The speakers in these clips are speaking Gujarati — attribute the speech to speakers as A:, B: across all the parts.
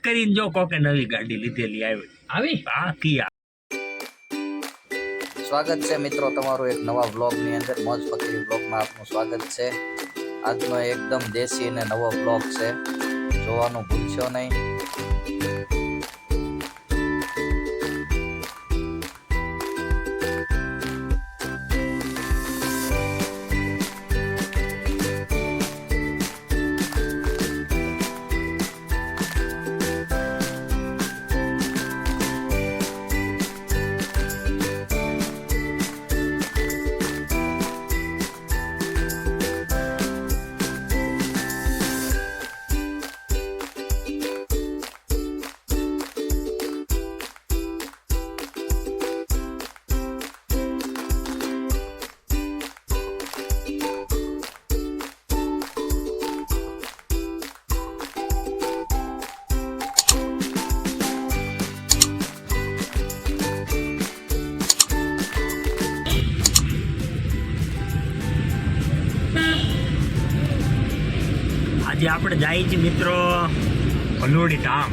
A: કરીને જો કોકે નવી ગાડી લીધેલી આવી.
B: આવી?
A: આ કિયા.
C: સ્વાગત છે મિત્રો તમારું એક નવા વ્લોગની અંદર મોજ ફકીરી વ્લોગમાં આપનું સ્વાગત છે. આજનો એકદમ દેશી અને નવો વ્લોગ છે. જોવાનું ભૂલશો નહીં.
A: આપણે જાય છે મિત્રો ભલોડી ધામ.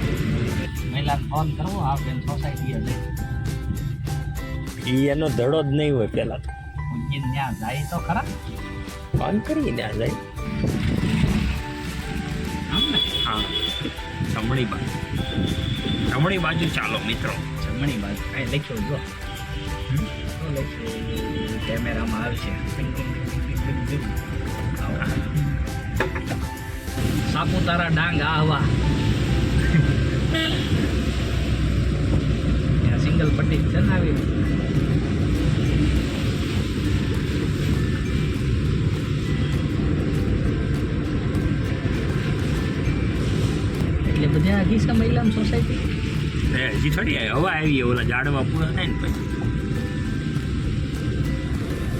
B: મહિલા ફોન કરવો આપણે સોસાયટી
A: એ એનો ધડો જ નહીં હોય પેલા તો.
B: ત્યાં જાય તો ખરા.
A: ફોન કરી ને? જાય હા. જમણી બાજુ. જમણી બાજુ ચાલો મિત્રો.
B: જમણી બાજુ. કાંઈ લખ્યું જો. લખ્યું? કેમેરામાં આવશે. સાપુતારા ડાંગ આહવા. સિંગલ પટ્ટી છે ને આવી એટલે બધા હજી છે સોસાયટી
A: હજી થોડી હવા આવી ઓલા ઝાડવા પૂરા થાય ને પછી.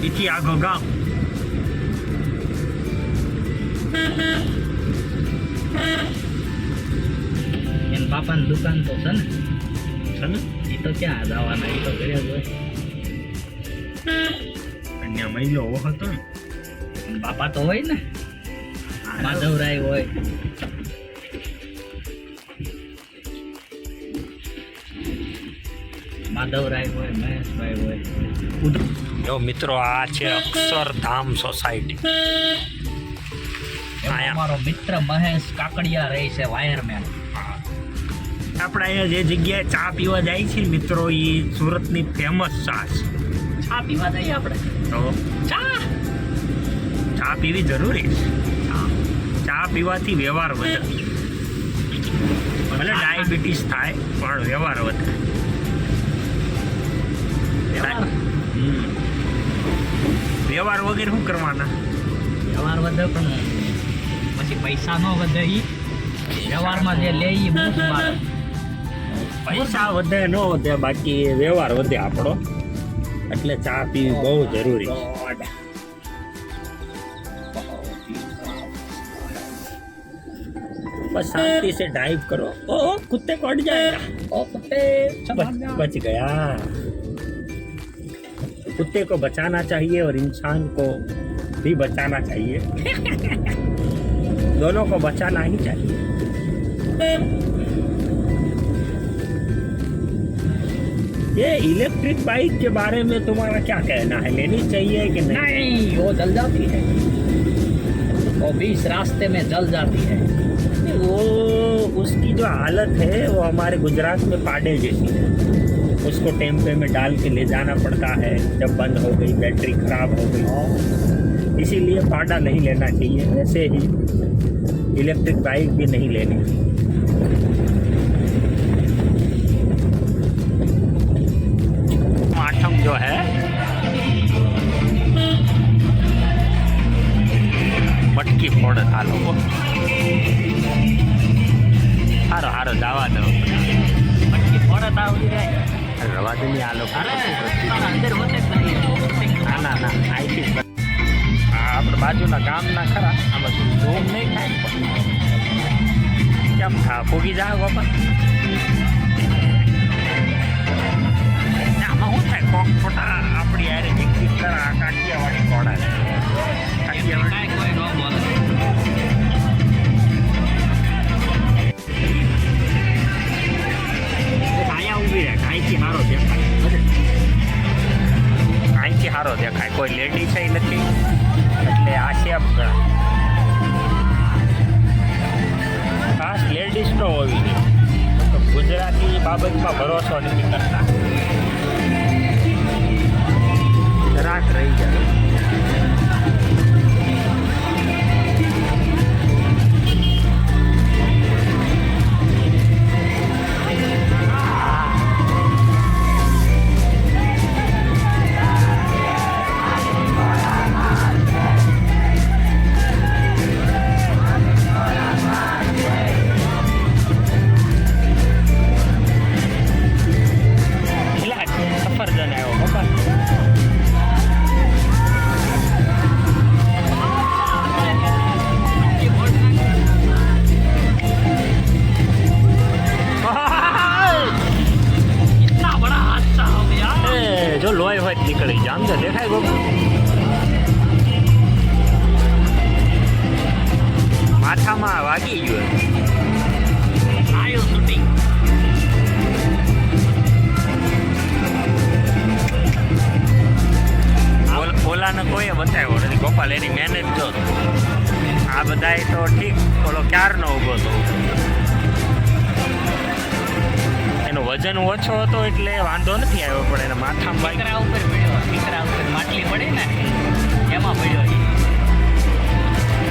A: એથી આગળ ગામ.
B: બાપાની દુકાન તો છે ને.
A: છે ને?
B: એ તો ક્યાં જવાના એ તો ઘરે જ હોય.
A: આ મહિલો હતો ને.
B: બાપા તો હોય ને. માધવરાય હોય. માધવરાય હોય મહેશભાઈ હોય.
A: જો મિત્રો આ છે અક્ષરધામ સોસાયટી
B: અમારો મિત્ર મહેશ કાકડિયા રહે છે વાયરમેન
A: આપણે અહીંયા જે જગ્યાએ ચા પીવા જાય છે મિત્રો એ સુરતની ફેમસ ચા છે.
B: ચા પીવા જઈએ આપણે?
A: તો
B: ચા!
A: ચા પીવી જરૂરી છે. ચા પીવાથી વ્યવહાર વધે. ભલે ડાયાબિટીસ થાય પણ વ્યવહાર વધે.
B: વ્યવહાર?
A: વગેરે શું કરવાના?
B: વ્યવહાર વધે પણ પછી પૈસા ન વધે એ વ્યવહારમાં જે લે એ મારે.
A: પૈસા વધે ન વધે બાકી વ્યવહાર વધે આપણો એટલે ચા પીવી બહુ જરૂરી છે बस शांति से ड्राइव करो ओ कुत्ते को अड़ जाएगा
B: ओ कुत्ते
A: बच, बच गया कुत्ते को बचाना चाहिए और इंसान को भी बचाना चाहिए दोनों को बचाना ही चाहिए ये इलेक्ट्रिक बाइक के बारे में तुम्हारा क्या कहना है? लेनी चाहिए कि नहीं?
B: नहीं वो जल जाती है। वो बीस रास्ते में जल जाती है।
A: वो उसकी जो हालत है वो हमारे गुजरात में पाडे जैसी है। उसको टेम्पे में डाल के ले जाना पड़ता है जब बंद हो गई बैटरी खराब हो गई। इसीलिए पाडा नहीं लेना चाहिए वैसे ही इलेक्ट्रिक बाइक भी नहीं लेनी। आठम નક્કી ફોડ આ લોકો. સારો હારો જવા દો.
B: નક્કી ફોડ આવડી જાય.
A: રવા દે આ લોકો ના ના ના આઈથી આપણે બાજુના ગામના ખરા. આ શું જોમ નહીં થાય. કેમ થા? ફૂગી જાવ બાપા. આમાં શું થાય? કોક ખોટા આપણી યારે વિકસિત કરા કાઠિયાવાડી ઘોડા અહીંથી
B: સારો દેખાય કોઈ લેડી છે
A: નથી એટલે આ શેપ ખાસ લેડીઝ ન હોવી જોઈએ તો ગુજરાતી બાબતમાં ભરોસો નથી કરતા થાય તો ઠીક. ઓલો ક્યારનો ઊભો હતો એનો વજન ઓછો હતો એટલે વાંધો નથી આવ્યો પણ એના માથામાં
B: બાઈકરા ઉપર પડ્યો દીકરા ઉપર માટલી પડે ને એમાં પડ્યો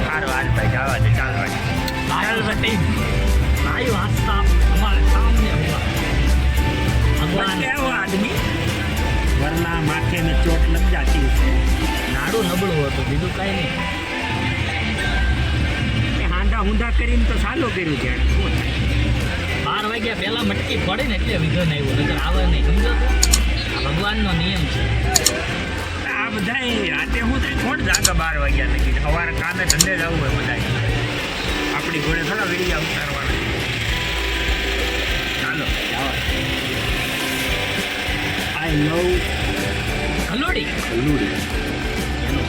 A: સારું હાલ ભાઈ જવા દે ચાલ ભાઈ.
B: હાલ ભાઈ. ભાઈ. વાસ્તા અમારે સામને ભગવાન.
A: કેવો આદમી? વરના માથે ને ચોટ લગ જાતી
B: નાડું નબળું હતું બીજું કઈ નહીં.
A: એ ઊંધા કરીને તો સારું કર્યું છે શું થાય?
B: બાર વાગ્યા પહેલા મટકી પડે ને એટલે વિઘન આવ્યું નગર આવે નહીં સમજો? ભગવાનનો નિયમ છે.
A: આ બધા રાતે હું થાય? કોણ જાગા બાર વાગ્યા લગી? સવારે કામે ધંધે જવું હોય બધા આપણી ઘોડે થોડા વીડિયા ઉતારવાના ચાલો. આઈ લવ
B: હલોડી.
A: કલુડી
B: એનું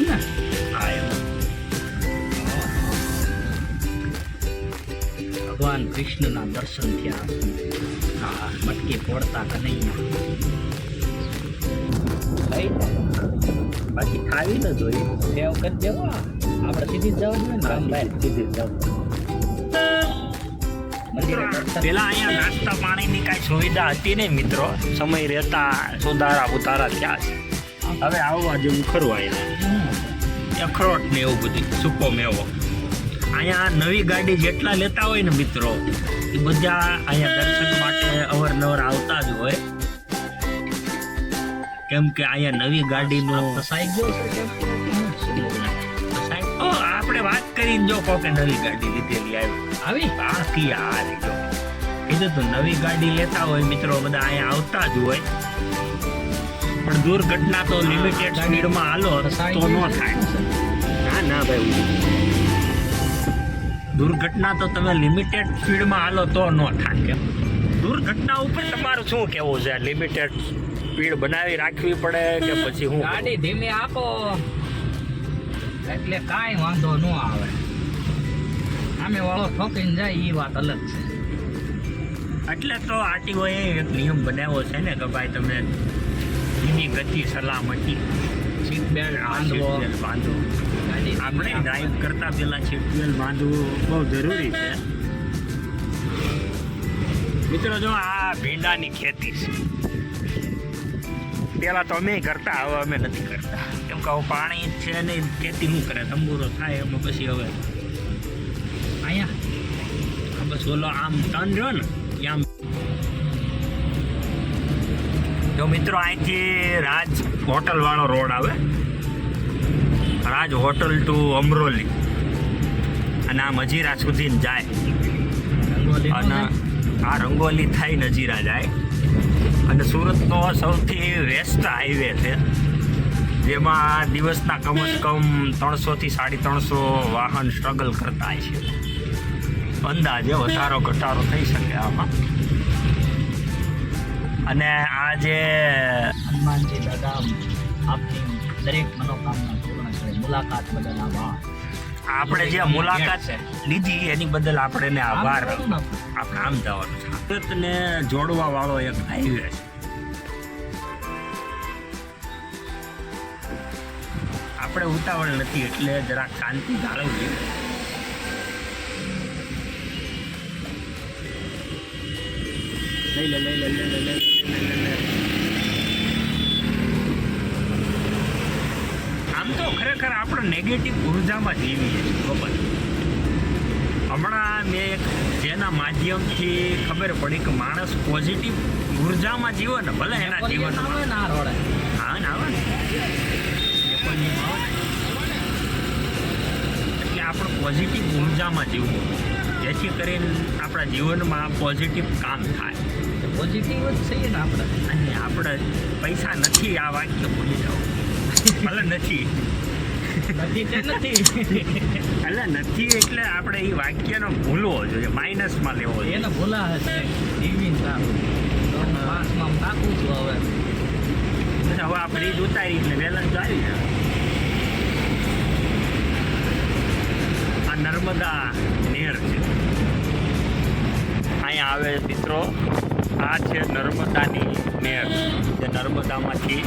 B: ને
A: આયો
B: ભગવાન કૃષ્ણના દર્શન થયા. હા મટકી ફોડતા કનૈયા
A: બાકી ખાવી ન જોઈએ.
B: સેવ કરી દેવા. આપણે સીધી જવાનું ને રામભાઈ.
A: સીધી જાવ પેલા અહીંયા નાસ્તા પાણીની કાંઈ સુવિધા હતી નહીં મિત્રો. સમય રહેતા સુધારા ઉતારા થયા છે. હવે આવવા જેવું ખરું અહીંયા. અખરોટ ને એવું બધું સૂકો મેવો અહીંયા નવી ગાડી જેટલા લેતા હોય ને મિત્રો એ બધા અહીંયા દર્શન માટે અવરનવર આવતા જ હોય. કેમ કે અહીંયા નવી ગાડીનું
B: ફસાઈ ગયો છે કે
A: આપણે વાત કરીને જો કોકે નવી ગાડી લીધેલી આવી.
B: આવી?
A: બાકી આ જો કીધું તો નવી ગાડી લેતા હોય મિત્રો બધા અહીંયા આવતા જ હોય. પણ દુર્ઘટના તો લિમિટેડ સ્પીડમાં હાલો તો ન થાય. ભાઈ દુર્ઘટના તો તમે લિમિટેડ સ્પીડમાં હાલો તો ન થાય દુર્ઘટના ઉપર તમારું શું કેવું છે? લિમિટેડ સ્પીડ બનાવી રાખવી પડે કે પછી હું
B: ગાડી ધીમે આપો. એટલે કાંઈ વાંધો ન આવે. સામે વાળો ઠોકીને જાય એ વાત અલગ છે.
A: એટલે તો આરટીઓ એ એક નિયમ બનાવ્યો છે ને કે ભાઈ તમે ધીમી ગતિ સલામતી.
B: સીટ બેલ્ટ
A: બાંધો. આપણે ડ્રાઈવ કરતા પહેલા છે બેલ્ટ બાંધવું બહુ જરૂરી છે. મિત્રો, જો આ ભીંડાની ખેતી છે. પેલા તો અમે કરતા, હવે અમે નથી કરતા. કેમ કે હવે પાણી છે ને, ખેતી શું કરે? તંબુરો થાય, એમાં પછી હવે
B: અહીંયા
A: બસ ઓલો આમ તન રહ્યો ને આમ. જો મિત્રો, અહીંથી રાજ હોટલ વાળો રોડ આવે. Raj hotel to Amroli. અને આ મજીરા સુધી જાય. અને આ રંગોલી થાય નજીરા જાય. અને સુરતનો સૌથી વેસ્ટ હાઈવે છે. જેમાં દિવસના કમસે કમ ત્રણસોથી સાડી ત્રણસો વાહન સ્ટ્રગલ કરતા હોય છે. અંદાજે વધારો ઘટાડો થઈ શકે આમાં. અને આ જે
B: હનુમાનજી દાદા આપની દરેક મનોકામના મુલાકાત બદલ આભાર.
A: આપણે જે મુલાકાત લીધી એની બદલ આપણે આભાર. આપણે. આમ જવાનું છે. ભારતને જોડવા વાળો એક હાઈવે છે. આપણે ઉતાવળ નથી એટલે જરાક શાંતિ જાળવવી. લઈ લે લઈ લે લઈ લે લઈ લે, લઈ લે, લઈ લે. આમ તો ખરેખર આપણે નેગેટિવ ઉર્જામાં જીવીએ છીએ ખબર? હમણાં મેં એક જેના માધ્યમથી ખબર પડી કે માણસ પોઝિટિવ ઉર્જામાં જીવો ને ભલે એના જીવનમાં. હા ને આવે ને. એટલે આપણે પોઝિટિવ ઉર્જામાં જીવવું. જેથી કરીને આપણા જીવનમાં પોઝિટિવ કામ થાય.
B: પોઝિટિવ જ છે ને આપણે.
A: અને આપણે પૈસા નથી આ વાક્ય ભૂલી જાઓ. ભલે નથી.
B: નથી તે નથી?
A: એટલે નથી એટલે આપણે એ વાક્યનો ભૂલવો જોઈએ માઇનસમાં લેવો જોઈએ.
B: એને ભૂલા હશે. ટીવી માસમાં કાકું છું હવે.
A: હવે હવે એ જ ઉતારી એટલે વેલન તો આવી જાય. આ નર્મદા નેર છે. અહીંયા આવે મિત્રો આ છે નર્મદાની નેર. જે નર્મદામાંથી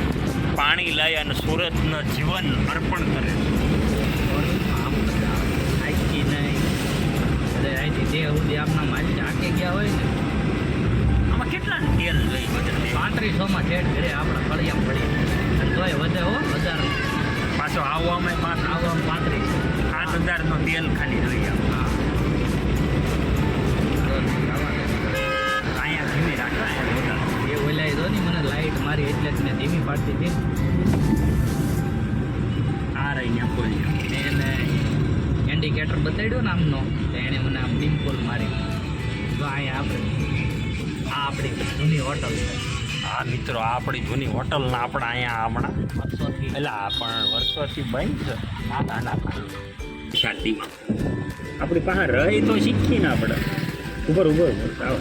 A: પાણી લઈ અને સુરતનું જીવન અર્પણ કરે.
B: આપના મારી આકે ગયા હોય ને
A: આમાં કેટલા તેલ બધા?
B: પાંત્રીસોમાં ઠેઠ ઘરે આપણે ફળિયામાં પડી તોય વધે હો વધારે
A: પાછો આવવામાં પાંચ
B: આવવામાં પાંત્રીસ.
A: સાત હજારનો તેલ ખાલી લઈ આવો
B: ઓલાઈ મને લાઈટ મારી એટલે જ મેં ધીમી પાડતી હતી.
A: આ રહી નેપોલિયન
B: ને એને ઇન્ડિકેટર બતાડ્યો ને આમનો તો એણે મને આમ ડિમ્પલ મારી. તો અહીંયા આપણે આ આપણી જૂની હોટલ છે.
A: આ મિત્રો આપણી જૂની હોટલના આપણા અહીંયા હમણાં.
B: વર્ષોથી.
A: એટલે આ પણ વર્ષોથી બંધ છે. ના ના ના. શાંતિમાં. આપણી પાસે રહી તો શીખી ને આપણે. ઉપર ઉપર આવો.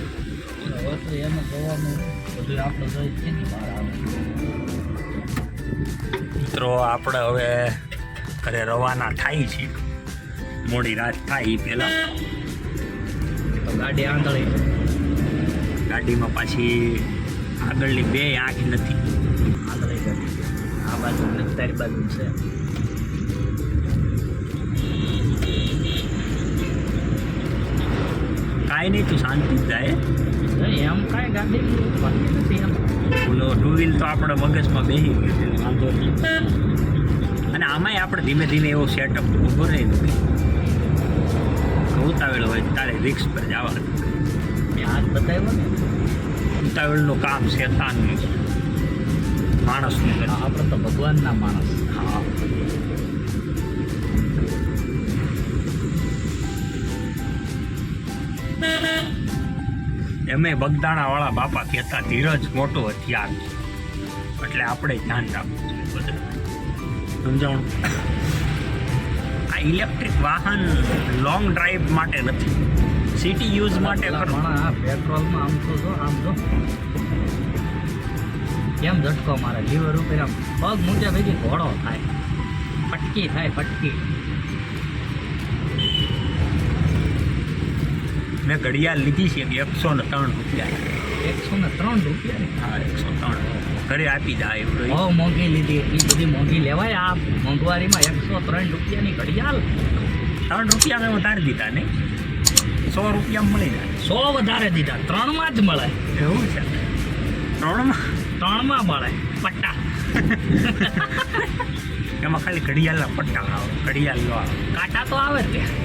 B: વર્ષો એમ જોવાનું બધું આપણે જોઈ બહાર આવે.
A: મિત્રો આપણે હવે ઘરે રવાના થાય છે મોડી રાત થાય એ પહેલાં.
B: તો ગાડી આંધળી.
A: ગાડીમાં પાછી આગળની બે આંખ નથી.
B: આગળ ગાડી. આ બાજુ તારી બાજુ છે.
A: કાંઈ નહીં તું શાંતિ જાય
B: એમ કાંઈ ગાડી બાકી નથી એમ.
A: ઓલો ટુ વ્હીલ તો આપણે મગજમાં બેસી ગયો છે વાંધો નહીં. અને આમાંય આપણે ધીમે ધીમે એવો સેટઅપ ઊભો રહે ઉતાવેળ હોય તારે રિક્સ પર જવાનું.
B: મેં હાથ બતાવ્યો ને.
A: ઉતાવેલનું કામ શેતાનનું માણસનું
B: આપણે તો ભગવાનના માણસ.
A: હા. એમે બગદાણા વાળા બાપા કહેતા ધીરજ મોટો હથિયાર છે. એટલે આપણે ધ્યાન રાખવું જોઈએ બધું સમજાણું? આ ઇલેક્ટ્રિક વાહન લોંગ ડ્રાઈવ માટે નથી. સિટી યુઝ માટે
B: આ પેટ્રોલમાં આમ તો જો આમ જો. કેમ ઝટકો મારે? લીવર ઉપર આમ પગ મૂકે ભેગી ઘોડો થાય. ફટકી થાય ફટકી.
A: મેં ઘડિયાળ લીધી છે એકસો ને ત્રણ રૂપિયા.
B: એકસો ને ત્રણ રૂપિયા
A: હા એકસો ત્રણ. ઘરે આપી એવડો
B: બહુ મોંઘી લીધી એટલી બધી મોંઘી લેવાય આ મોંઘવારીમાં એકસો ત્રણ રૂપિયાની ઘડિયાળ.
A: ત્રણ રૂપિયા મેં વધારે દીધા ને? સો રૂપિયા મળી જાય.
B: સો વધારે દીધા. ત્રણમાં જ મળે.
A: એવું છે? ત્રણમાં?
B: ત્રણમાં મળે. પટ્ટા.
A: એમાં ખાલી ઘડિયાળના પટ્ટા આવે ઘડિયાળ લો. આવે
B: કાંટા તો આવે જ ત્યાં.